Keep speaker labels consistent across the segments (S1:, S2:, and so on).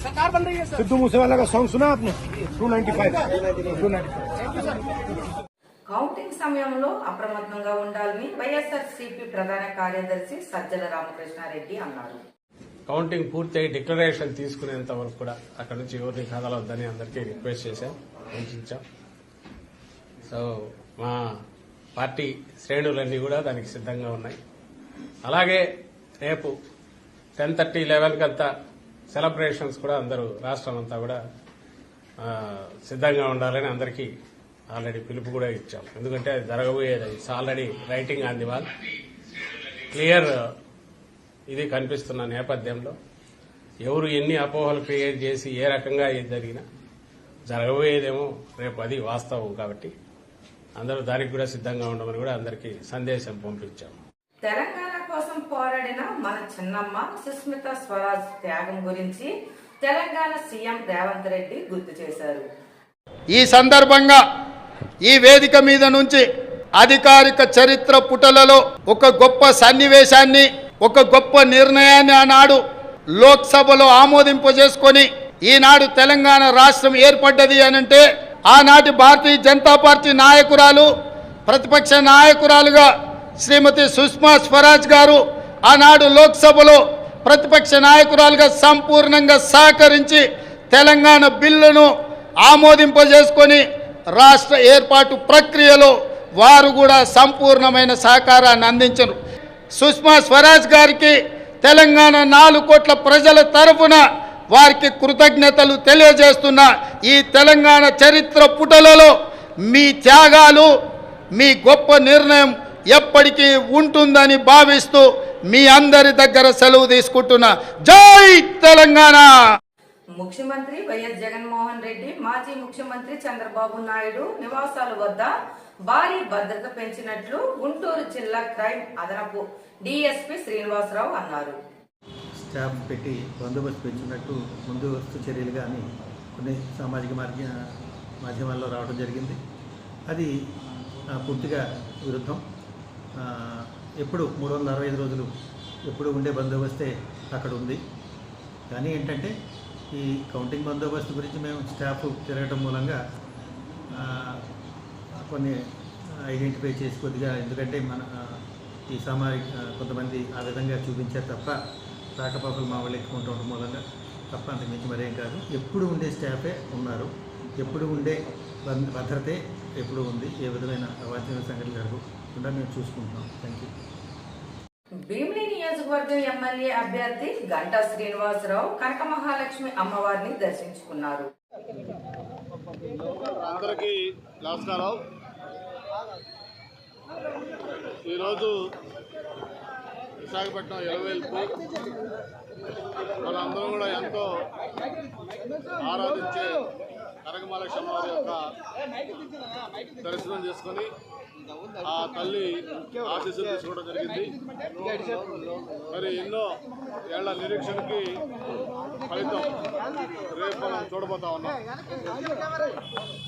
S1: सरकार बन रही है सिद्धू मूसेवाला का सॉन्ग सुना आपने 295 295
S2: కౌంటింగ్ సమయంలో అప్రమత్తంగా ఉండాలని వైఎస్ఆర్ సిపి ప్రధాన కార్యదర్శి సజ్జల రామకృష్ణారెడ్డి అన్నారు
S3: కౌంటింగ్ పూర్తయి డిక్లరేషన్ తీసుకునేంత వరకు కూడా అక్కడ నుంచి ఎవరిని కదలవద్దని అందరికీ రిక్వెస్ట్ చేశాం సూచించాం సో మా పార్టీ శ్రేణులన్నీ కూడా దానికి సిద్ధంగా ఉన్నాయి అలాగే రేపు టెన్ థర్టీ లెవెన్కి అంతా సెలబ్రేషన్స్ కూడా అందరూ రాష్ట్రం అంతా కూడా సిద్ధంగా ఉండాలని అందరికీ ఆల్రెడీ పిలుపు కూడా ఇచ్చాం. ఎందుకంటే అది జరగబోయేది. It's already writing on the wall clear ఇది కనిపిస్తున్న నేపథ్యంలో ఎవరు ఎన్ని అపోహలు క్రియేట్ చేసి ఏ రకంగా ఏది జరిగినా జరగబోయేదేమో రేపు అది వాస్తవం కాబట్టి అందరూ దానికి కూడా సిద్ధంగా ఉండమని కూడా అందరికీ సందేశం పంపించాము
S2: తెలంగాణ కోసం పోరాడిన మన చిన్నమ్మ సుస్మిత స్వరాజ్ త్యాగం గురించి తెలంగాణ సీఎం రేవంత్ రెడ్డి గుర్తు చేశారు.
S4: ఈ సందర్భంగా ఈ వేదిక మీద నుంచి అధికారిక చరిత్ర పుటలలో ఒక గొప్ప సన్నివేశాన్ని ఒక గొప్ప నిర్ణయాన్ని ఆనాడు లోక్సభలో ఆమోదింపజేసుకొని ఈనాడు తెలంగాణ రాష్ట్రం ఏర్పడ్డది అనంటే ఆనాటి భారతీయ జనతా పార్టీ నాయకురాలు ప్రతిపక్ష నాయకురాలుగా శ్రీమతి సుష్మా స్వరాజ్ గారు ఆనాడు లోక్సభలో ప్రతిపక్ష నాయకురాలుగా సంపూర్ణంగా సహకరించి తెలంగాణ బిల్లును ఆమోదింపజేసుకొని రాష్ట్ర ఏర్పాటు ప్రక్రియలో వారు కూడా సంపూర్ణమైన సహకారాన్ని అందించరు. సుష్మా స్వరాజ్ గారికి తెలంగాణ నాలుగు కోట్ల ప్రజల తరఫున వారికి కృతజ్ఞతలు తెలియజేస్తున్న ఈ తెలంగాణ చరిత్ర పుటలలో మీ త్యాగాలు మీ గొప్ప నిర్ణయం ఎప్పటికీ ఉంటుందని భావిస్తూ మీ అందరి దగ్గర సెలవు తీసుకుంటున్నా. జై తెలంగాణ!
S2: ముఖ్యమంత్రి వైఎస్ జగన్మోహన్ రెడ్డి మాజీ ముఖ్యమంత్రి చంద్రబాబు నాయుడు నివాసాల వద్ద భారీ భద్రత పెంచినట్లు గుంటూరు జిల్లా క్రైమ్ అదనపు డిఎస్పి శ్రీనివాసరావు అన్నారు.
S5: స్టాఫ్ పెట్టి బందోబస్తు పెంచున్నట్టు ముందస్తు చర్యలు కానీ కొన్ని సామాజిక మార్గ మాధ్యమాల్లో రావడం జరిగింది. అది ఆ, పూర్తిగా విరుద్ధం. ఎప్పుడు మూడు వందల అరవై ఐదు రోజులు ఎప్పుడు ఉండే బందోబస్తే అక్కడ ఉంది. కానీ ఏంటంటే ఈ కౌంటింగ్ బందోబస్తు గురించి మేము స్టాఫ్ తిరగటం మూలంగా కొన్ని ఐడెంటిఫై చేసి కొద్దిగా ఎందుకంటే మన ఈ సామాజిక కొంతమంది ఆ విధంగా చూపించారు తప్ప రాకపోకలు మా వాళ్ళు ఎక్కువ ఉండటం మూలంగా తప్ప అంత మించి మరేం కాదు. ఎప్పుడు ఉండే స్టాఫే ఉన్నారు. ఎప్పుడు ఉండే భద్రతే ఎప్పుడు ఉంది. ఏ విధమైన అవాంఛనీయ సంఘటనలు మేము చూసుకుంటున్నాం థ్యాంక్ యూ
S2: భీమిలి నియోజకవర్గం ఎమ్మెల్యే అభ్యర్థి గంటా శ్రీనివాసరావు కనక మహాలక్ష్మి అమ్మవారిని దర్శించుకున్నారు.
S6: అందరికీ నమస్కారం ఈరోజు విశాఖపట్నం ఎలవేల్పు మనందరం కూడా ఎంతో ఆరాధించే కనకమాలక్ష్మ వారి యొక్క దర్శనం చేసుకొని ఆ తల్లి ఆశీస్సులు తీసుకోవడం జరిగింది. మరి ఎన్నో ఏళ్ళ నిరీక్షణకి ఫలితం రేపు మనం చూడబోతా ఉన్నాం.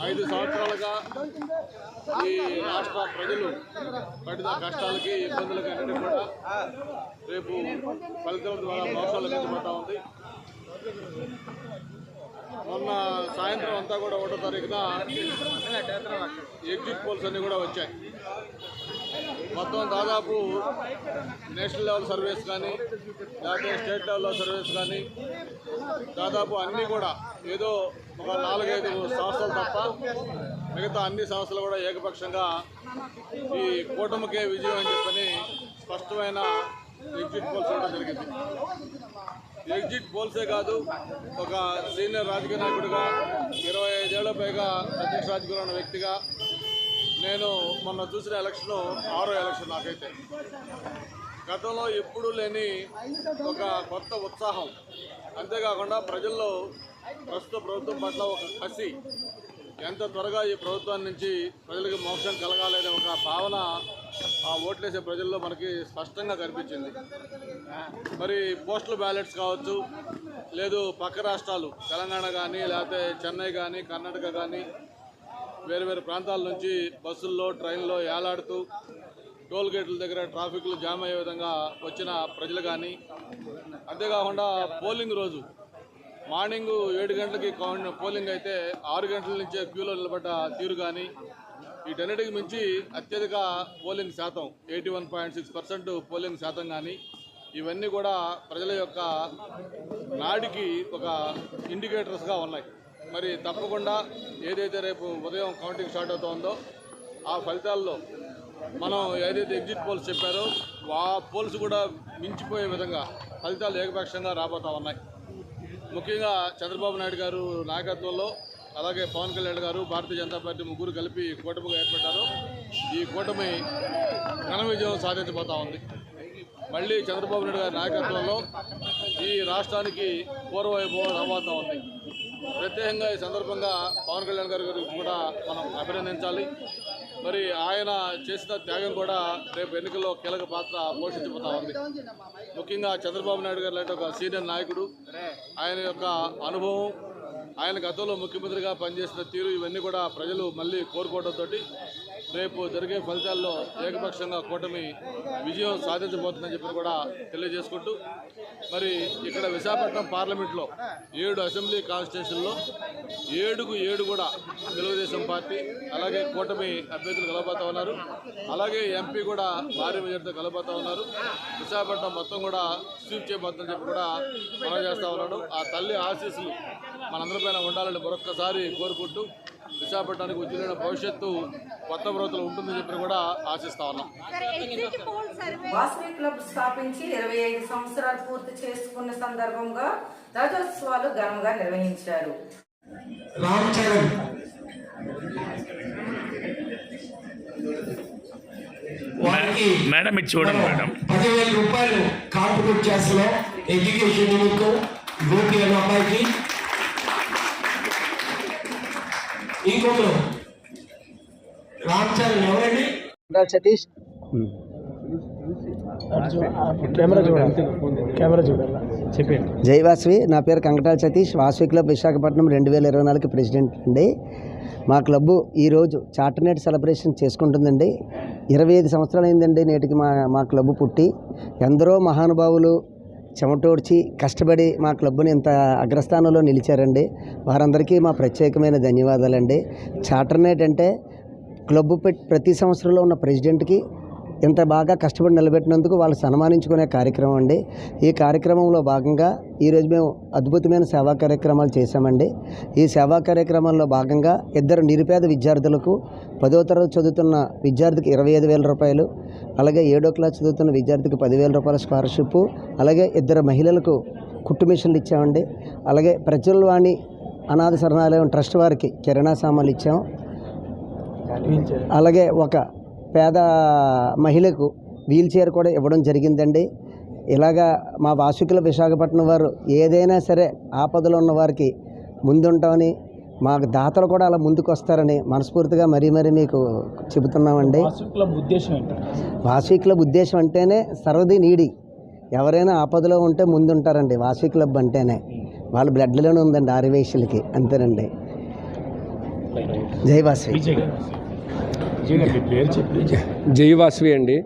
S6: ఐదు సంవత్సరాలుగా ఈ రాష్ట్ర ప్రజలు పడిన కష్టాలకి ఇబ్బందులకి అన్నిటి కూడా రేపు ఫలితం ద్వారా మోసాలు కలిగిపోతా ఉంది. మొన్న సాయంత్రం అంతా కూడా ఒకటో తారీఖున ఎగ్జిట్ పోల్స్ అన్నీ కూడా వచ్చాయి. మొత్తం దాదాపు నేషనల్ లెవెల్ సర్వీస్ కానీ లేకపోతే స్టేట్ లెవెల్లో సర్వీస్ కానీ దాదాపు అన్నీ కూడా ఏదో ఒక నాలుగైదు సంస్థలు తప్ప మిగతా అన్ని సంస్థలు కూడా ఏకపక్షంగా ఈ కూటమికే విజయం అని చెప్పని స్పష్టమైన ఎగ్జిట్ పోల్స్ ఇవ్వడం జరిగింది. ఎగ్జిట్ పోల్సే కాదు ఒక సీనియర్ రాజకీయ నాయకుడిగా ఇరవై ఐదేళ్ళ పైగా అధ్యక్ష రాజకీయంలో ఉన్న వ్యక్తిగా నేను మొన్న చూసిన ఎలక్షన్ ఆరో ఎలక్షన్ నాకైతే. గతంలో ఎప్పుడూ లేని ఒక కొత్త ఉత్సాహం. అంతేకాకుండా ప్రజల్లో ప్రస్తుత ప్రభుత్వం పట్ల ఒక కసి ఎంత త్వరగా ఈ ప్రభుత్వం నుంచి ప్రజలకు మోక్షం కలగాలనే ఒక భావన ఆ ఓట్లేసే ప్రజల్లో మనకి స్పష్టంగా కనిపించింది. మరి పోస్టల్ బ్యాలెట్స్ కావచ్చు లేదు పక్క రాష్ట్రాలు తెలంగాణ కానీ లేకపోతే చెన్నై కానీ కర్ణాటక కానీ వేరు వేరు ప్రాంతాల నుంచి బస్సుల్లో ట్రైన్లో ఏలాడుతూ టోల్ గేట్ల దగ్గర ట్రాఫిక్లు జామ్ అయ్యే విధంగా వచ్చిన ప్రజలు కానీ అంతేకాకుండా పోలింగ్ రోజు మార్నింగ్ ఏడు గంటలకి పోలింగ్ అయితే ఆరు గంటల నుంచే క్యూలో నిలబడ్డ తీరు కానీ వీటన్నిటికి మించి అత్యధిక పోలింగ్ శాతం eighty one point six percent polling శాతం కానీ ఇవన్నీ కూడా ప్రజల యొక్క నాడికి ఒక ఇండికేటర్స్గా ఉన్నాయి. మరి తప్పకుండా ఏదైతే రేపు ఉదయం కౌంటింగ్ స్టార్ట్ అవుతుందో ఆ ఫలితాల్లో మనం ఏదైతే ఎగ్జిట్ పోల్స్ చెప్పారో ఆ పోల్స్ కూడా మించిపోయే విధంగా ఫలితాలు ఏకపక్షంగా రాబోతా ఉన్నాయి. ముఖ్యంగా చంద్రబాబు నాయుడు గారు నాయకత్వంలో అలాగే పవన్ కళ్యాణ్ గారు భారతీయ జనతా పార్టీ ముగ్గురు కలిపి కూటమిగా ఏర్పడ్డారు. ఈ కూటమి ఘన విజయం సాధించబోతా ఉంది. మళ్ళీ చంద్రబాబు నాయుడు గారి నాయకత్వంలో ఈ రాష్ట్రానికి పూర్వవైభవం రాబోతా ఉంది. ప్రత్యేకంగా ఈ సందర్భంగా పవన్ కళ్యాణ్ గారి గురించి కూడా మనం అభినందించాలి. మరి ఆయన చేసిన త్యాగం కూడా రేపు ఎన్నికల్లో కీలక పాత్ర పోషించబోతా ఉంది. ముఖ్యంగా చంద్రబాబు నాయుడు గారు లాంటి ఒక సీనియర్ నాయకుడు ఆయన యొక్క అనుభవం ఆయన గతంలో ముఖ్యమంత్రిగా పనిచేసిన తీరు ఇవన్నీ కూడా ప్రజలు మళ్ళీ కోరుకోవడంతో రేపు జరిగే ఫలితాల్లో ఏకపక్షంగా కూటమి విజయం సాధించబోతుందని చెప్పి కూడా తెలియజేసుకుంటూ మరి ఇక్కడ విశాఖపట్నం పార్లమెంట్లో ఏడు అసెంబ్లీ కాన్స్టిట్యూషన్లో ఏడుకు ఏడు కూడా తెలుగుదేశం పార్టీ అలాగే కూటమి అభ్యర్థులు కలబోతా ఉన్నారు. అలాగే ఎంపీ కూడా భారీ మెజార్టీతో కలబోతా ఉన్నారు. విశాఖపట్నం మొత్తం కూడా స్వీప్ చేయబోతుందని చెప్పి కూడా మనం చేస్తూ ఉన్నాడు. ఆ తల్లి ఆశీస్సులు మనందరిపైన ఉండాలని మరొక్కసారి కోరుకుంటూ విశాఖపట్నానికి ఉజ్వలైన భవిష్యత్తు కొత్త ప్రభుత్వం ఉంటుందని చెప్పి కూడా ఆశిస్తా ఉన్నాం.
S2: వాసవి క్లబ్ స్థాపించి ఇరవై ఐదు సంవత్సరాలు పూర్తి చేసుకున్న సందర్భంగా రథోత్సవాలు ఘనంగా నిర్వహించారు.
S7: రామ్ చరణ్ వారికి
S8: మేడం ఇది చూడండి మేడం.
S7: పదివేల రూపాయలు కాంట్రిబ్యూట్ చేస్తున్నాం. ఎడ్యుకేషన్ నిమిత్తం గోపి అనే అబ్బాయికి ఇంకొకరు. ఎవరండి?
S1: సతీష్.
S9: జై వాసవి నా పేరు కంకటాల సతీష్. వాసవి క్లబ్ విశాఖపట్నం రెండు వేల ఇరవై నాలుగు ప్రెసిడెంట్ అండి. మా క్లబ్బు ఈరోజు చార్టర్ నైట్ సెలబ్రేషన్ చేసుకుంటుందండి. ఇరవై ఐదు సంవత్సరాలు అయిందండి నేటికి మా మా క్లబ్ పుట్టి. ఎందరో మహానుభావులు చెమటోడ్చి కష్టపడి మా క్లబ్ని ఇంత అగ్రస్థానంలో నిలిచారండి. వారందరికీ మా ప్రత్యేకమైన ధన్యవాదాలండి. చాటర్నేట్ అంటే క్లబ్ పెట్- ప్రతి సంవత్సరంలో ఉన్న ప్రెసిడెంట్కి ఇంత బాగా కష్టపడి నిలబెట్టినందుకు వాళ్ళు సన్మానించుకునే కార్యక్రమం అండి. ఈ కార్యక్రమంలో భాగంగా ఈరోజు మేము అద్భుతమైన సేవా కార్యక్రమాలు చేశామండి. ఈ సేవా కార్యక్రమాల్లో భాగంగా ఇద్దరు నిరుపేద విద్యార్థులకు పదో తరగతి చదువుతున్న విద్యార్థికి ఇరవై ఐదు వేల రూపాయలు అలాగే ఏడో క్లాస్ చదువుతున్న విద్యార్థికి పదివేల రూపాయల స్కాలర్షిప్ అలాగే ఇద్దరు మహిళలకు కుట్టు మిషన్లు ఇచ్చామండి. అలాగే ప్రజలవాణి అనాథ శరణాలయం ట్రస్ట్ వారికి కిరాణా సామాన్లు ఇచ్చాం. అలాగే ఒక పేద మహిళకు వీల్ చైర్ కూడా ఇవ్వడం జరిగిందండి. ఇలాగా మా వాసుకుల విశాఖపట్నం వారు ఏదైనా సరే ఆపదలో ఉన్న వారికి ముందుంటామని మా దాతలు కూడా అలా ముందుకు వస్తారని మనస్ఫూర్తిగా మరీ మరీ మీకు చెబుతున్నామండి. వాసవి క్లబ్ ఉద్దేశం అంటేనే సర్వది నీడి. ఎవరైనా ఆపదలో ఉంటే ముందుంటారండి వాసవి క్లబ్ అంటేనే. వాళ్ళ బ్లడ్లోనే ఉందండి ఆరివేశులకి అంతేనండి. జై వాసవి.
S1: చెప్పి
S10: జయవాసవి అండి.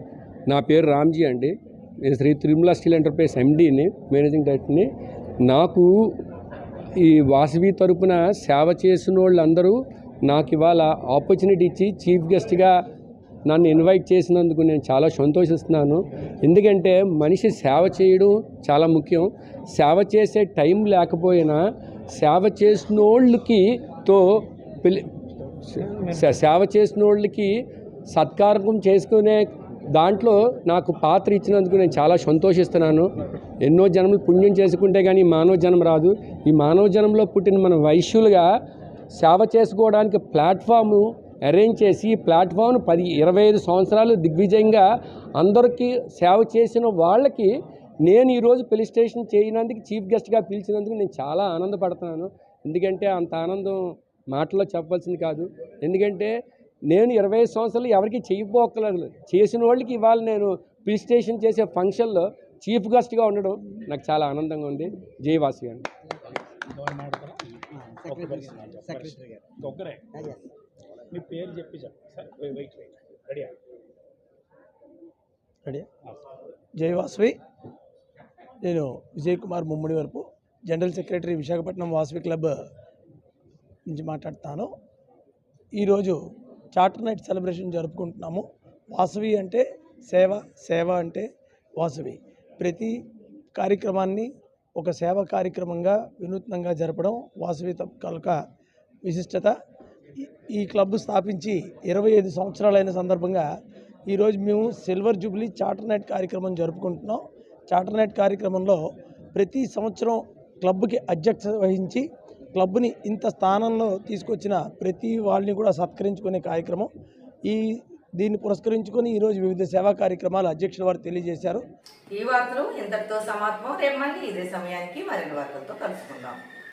S10: నా పేరు రామ్జీ అండి. నేను శ్రీ తిరుమల స్టీల్ ఎంటర్ప్రైజ్ ఎండీని మేనేజింగ్ డైరెక్టర్ని. నాకు ఈ వాసవి తరపున సేవ చేసిన వాళ్ళందరూ నాకు ఇవాళ ఆపర్చునిటీ ఇచ్చి చీఫ్ గెస్ట్గా నన్ను ఇన్వైట్ చేసినందుకు నేను చాలా సంతోషిస్తున్నాను. ఎందుకంటే మనిషి సేవ చేయడం చాలా ముఖ్యం. సేవ చేసే టైం లేకపోయినా సేవ చేసిన వాళ్ళకి తో పిలి సేవ చేసిన వాళ్ళకి సత్కారం చేసుకునే దాంట్లో నాకు పాత్ర ఇచ్చినందుకు నేను చాలా సంతోషిస్తున్నాను. ఎన్నో జన్మలు పుణ్యం చేసుకుంటే కానీ మానవ జన్మ రాదు. ఈ మానవ జన్మలో పుట్టిన మన వైశ్యులుగా సేవ చేసుకోవడానికి ప్లాట్ఫాము అరేంజ్ చేసి ఈ ప్లాట్ఫామ్ను పది ఇరవై ఐదు సంవత్సరాలు దిగ్విజయంగా అందరికీ సేవ చేసిన వాళ్ళకి నేను ఈరోజు పోలీస్ స్టేషన్ చేయనందుకు చీఫ్ గెస్ట్గా పిలిచినందుకు నేను చాలా ఆనందపడుతున్నాను. ఎందుకంటే అంత ఆనందం మాటల్లో చెప్పాల్సింది కాదు. ఎందుకంటే నేను ఇరవై ఐదు సంవత్సరాలు ఎవరికి చేయకపోకలేదు చేసిన వాళ్ళకి ఇవాళ నేను పోలీస్ స్టేషన్ చేసే ఫంక్షన్లో చీఫ్ గెస్ట్గా ఉండడం నాకు చాలా ఆనందంగా ఉంది. జయవాసి అండి
S1: ఒక్కరే మీ పేరు చెప్పి చెప్పండి sir wait wait ready
S8: ready జై వాసవి. నేను Vijay Kumar Mummadivarapu general secretary Visakhapatnam Vasavi club నుంచి మాట్లాడుతాను. ఈరోజు చార్టర్ నైట్ సెలబ్రేషన్ జరుపుకుంటున్నాము. వాసవి అంటే సేవ సేవ అంటే వాసవి. ప్రతి కార్యక్రమాన్ని ఒక సేవ కార్యక్రమంగా వినూత్నంగా జరపడం వాసవి కలక విశిష్టత. ఈ- ఈ క్లబ్ స్థాపించి ఇరవై ఐదు సంవత్సరాలైన సందర్భంగా ఈరోజు మేము సిల్వర్ జూబ్లీ చార్టర్ నైట్ కార్యక్రమం జరుపుకుంటున్నాం. చార్టర్ నైట్ కార్యక్రమంలో ప్రతి సంవత్సరం క్లబ్కి అధ్యక్షత వహించి క్లబ్ని ఇంత స్థానంలో తీసుకొచ్చిన ప్రతి వాళ్ళని కూడా సత్కరించుకునే కార్యక్రమం. ఈ దీన్ని పురస్కరించుకొని ఈరోజు వివిధ సేవా కార్యక్రమాలు అధ్యక్షుల వారు తెలియజేశారు.
S2: ఈ వార్తలు ఇంతటితో సమాత్మం రేపు మళ్ళీ ఇదే సమయానికి మరిన్ని వార్తలతో కలుసుకుందాం.